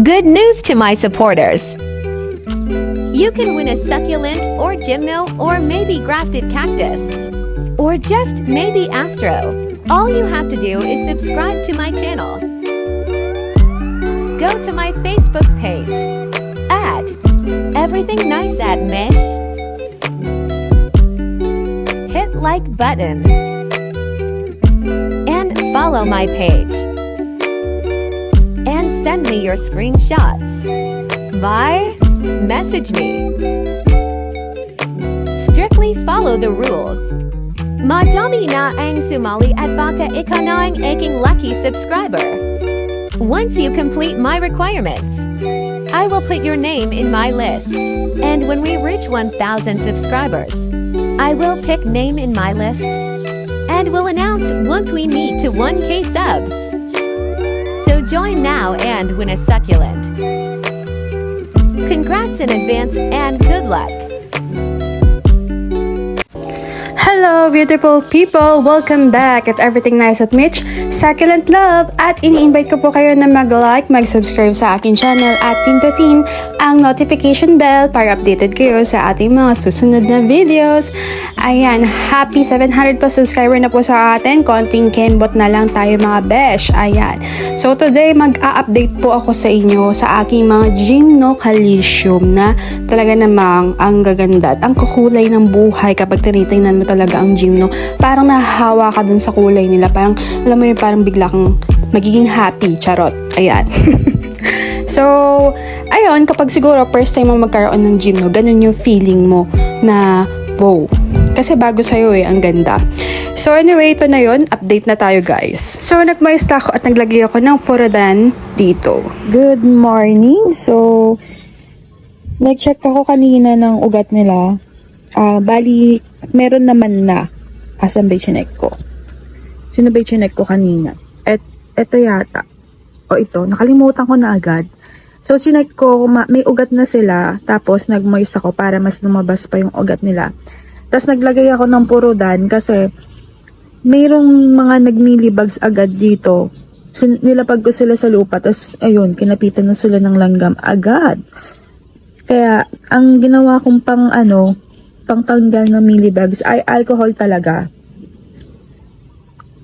Good news to my supporters! You can win a succulent or gymno or maybe grafted cactus. Or just maybe astro. All you have to do is subscribe to my channel. Go to my Facebook page at Everything Nice at Mish. Hit like button and follow my page. And send me your screenshots. Bye. Message me. Strictly follow the rules. Madami na ang sumali at baka ika na ang aking lucky subscriber. Once you complete my requirements, I will put your name in my list. And when we reach 1,000 subscribers, I will pick name in my list and will announce once we meet to 1k subs. Join now and win a succulent. Congrats in advance and good luck. Hello, beautiful people! Welcome back at Everything Nice at Mitch, Succulent Love! At ini-invite ko po kayo na mag-like, mag-subscribe sa akin channel at pindutin ang notification bell para updated kayo sa ating mga susunod na videos. Ayan, happy 700 po subscriber na po sa atin. Konting kembot na lang tayo mga besh. Ayan. So today, mag-a-update po ako sa inyo sa aking mga gymnocalcium na talaga namang ang gaganda at ang kukulay ng buhay kapag tinitingnan mo talaga ang gymno. Parang nahahawa ka dun sa kulay nila. Parang, alam mo yun, parang bigla kang magiging happy. Charot. Ayan. so, ayun, kapag siguro first time mo magkaroon ng gymno, ganun yung feeling mo na, wow, kasi bago sa'yo eh, ang ganda. So anyway, ito na yon Update na tayo guys. So nagmaista ako at naglagay ako ng Forodan dito. Good morning. So, nag-check ako kanina ng ugat nila. Ah, bali, meron naman na. Asan ba yung ko? Sino ba yung ko kanina? Et, eto yata. O ito, nakalimutan ko na agad. So, chinek ko, ma- may ugat na sila. Tapos, nag-moist ako para mas lumabas pa yung ugat nila. Tapos, naglagay ako ng purudan kasi mayroong mga nagmilibugs agad dito. Sin- nilapag ko sila sa lupa, tapos ayun, kinapitan na sila ng langgam agad. Kaya, ang ginawa kong pang ano, pang tanggal ng millibugs ay alcohol talaga.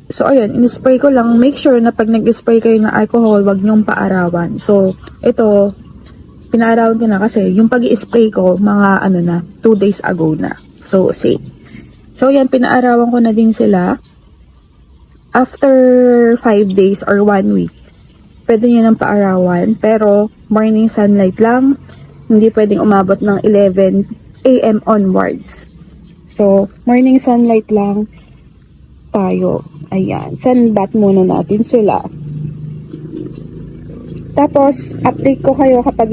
So, ayun, in-spray ko lang. Make sure na pag nag-spray kayo ng alcohol, wag niyong paarawan. So, ito, pinaarawan ko na kasi yung pag spray ko, mga ano na, 2 days ago na. So, safe. So, yan, pinaarawan ko na din sila. After 5 days or 1 week, pwede nyo nang paarawan. Pero, morning sunlight lang. Hindi pwedeng umabot ng 11 a.m. onwards. So, morning sunlight lang tayo. Ayan. Sunbat muna natin sila. Tapos, update ko kayo kapag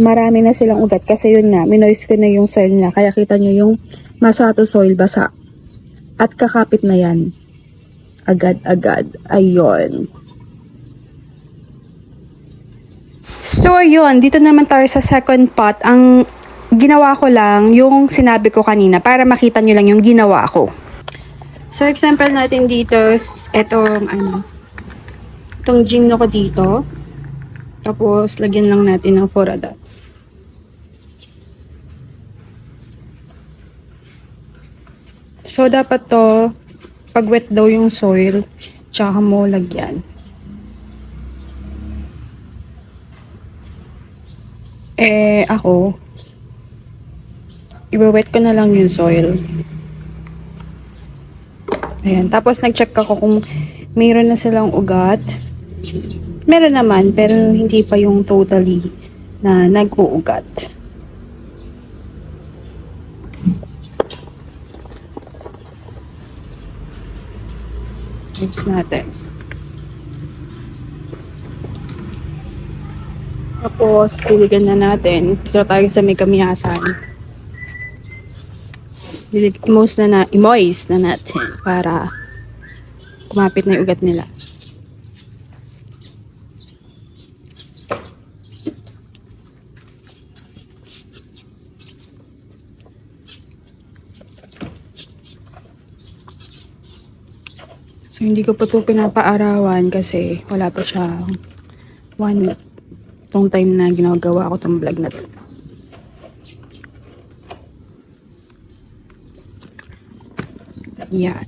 marami na silang ugat. Kasi yun nga, minoise ko na yung soil na. Kaya kita nyo yung masato soil basa. At kakapit na yan. Agad-agad. Ayun. So yun, dito naman tayo sa second pot. Ang ginawa ko lang yung sinabi ko kanina para makita nyo lang yung ginawa ko. So example natin dito, etong ano, itong gymno ko dito. Tapos lagyan lang natin ng forada. So dapat to, pag wet daw yung soil, tsaka mo lagyan. Eh, ako, iwawet ko na lang yung soil. Ayan. Tapos, nag-check ako kung mayroon na silang ugat. Meron naman, pero hindi pa yung totally na nag-uugat. Use natin. Tapos, tiligan na natin. Dito tayo sa may kamiyasan. Imos na na, imoist na natin para kumapit na yung ugat nila. So, hindi ko pa ito pinapaarawan kasi wala pa siya one week. tong time na ginagawa ko tong vlog na to. Yan.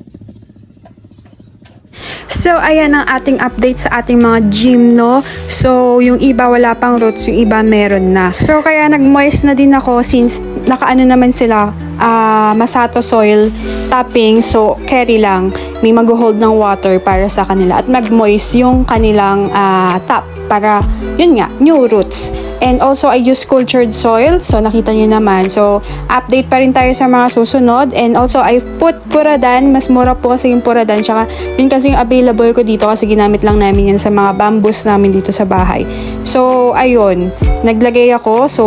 So, ayan ang ating update sa ating mga gym, no? So, yung iba wala pang roots, yung iba meron na. So, kaya nag-moist na din ako since nakaano naman sila, ah, masato soil topping. So, carry lang. May mag-hold ng water para sa kanila. At mag-moist yung kanilang ah, top para, yun nga, new roots. And also, I use cultured soil. So, nakita nyo naman. So, update pa rin tayo sa mga susunod. And also, I've put puradan. Mas mura po kasi yung puradan. Tsaka, yun kasi yung available ko dito kasi ginamit lang namin yan sa mga bamboos namin dito sa bahay. So, ayun. Naglagay ako. So,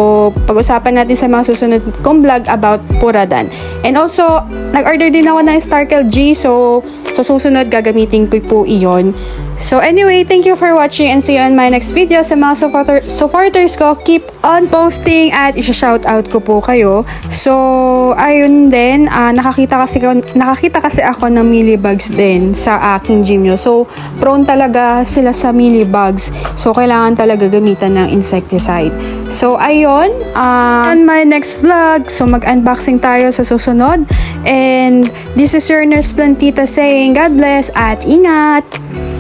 pag-usapan natin sa mga susunod kong vlog about puradan. And also, nag-order din ako ng Starkel G. So, sa susunod, gagamitin ko po iyon. So anyway, thank you for watching and see you on my next video. Sa mga supporter, supporters ko, keep on posting at isa-shout out ko po kayo. So, ayun din, ah, nakakita kasi ko, nakakita kasi ako ng millibugs din sa aking gym nyo. So, prone talaga sila sa millibugs. So, kailangan talaga gamitan ng insecticide. So, ayun, ah, on my next vlog, so mag-unboxing tayo sa susunod. And this is your nurse Plantita saying God bless at ingat!